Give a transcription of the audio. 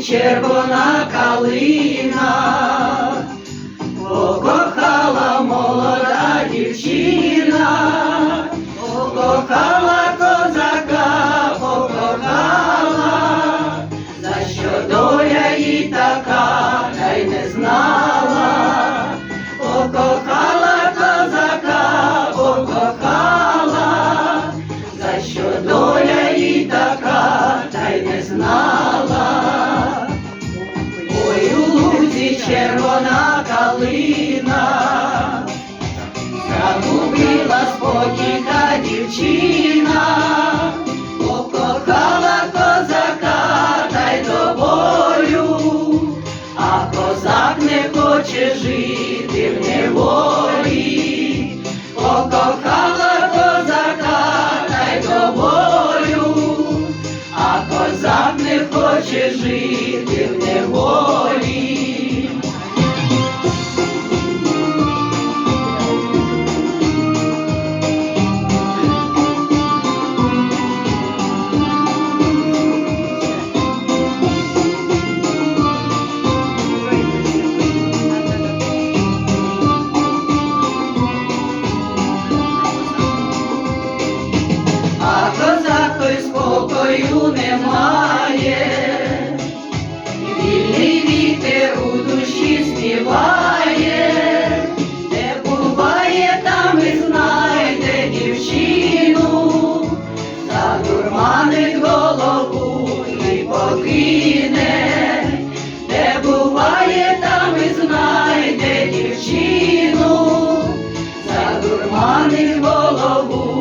червона калина, покохала молода дівчина, покохала дівчина, покохала козака та й до бою, а козак не хоче жити в неволі, покохала козака та й до бою, а козак не хоче жити в неволі. бою немає, вільний вітер у душі співає, де буває, там і знайде дівчину, та дурманить голову не покине, де буває, там і знайде дівчину, задурманить голову.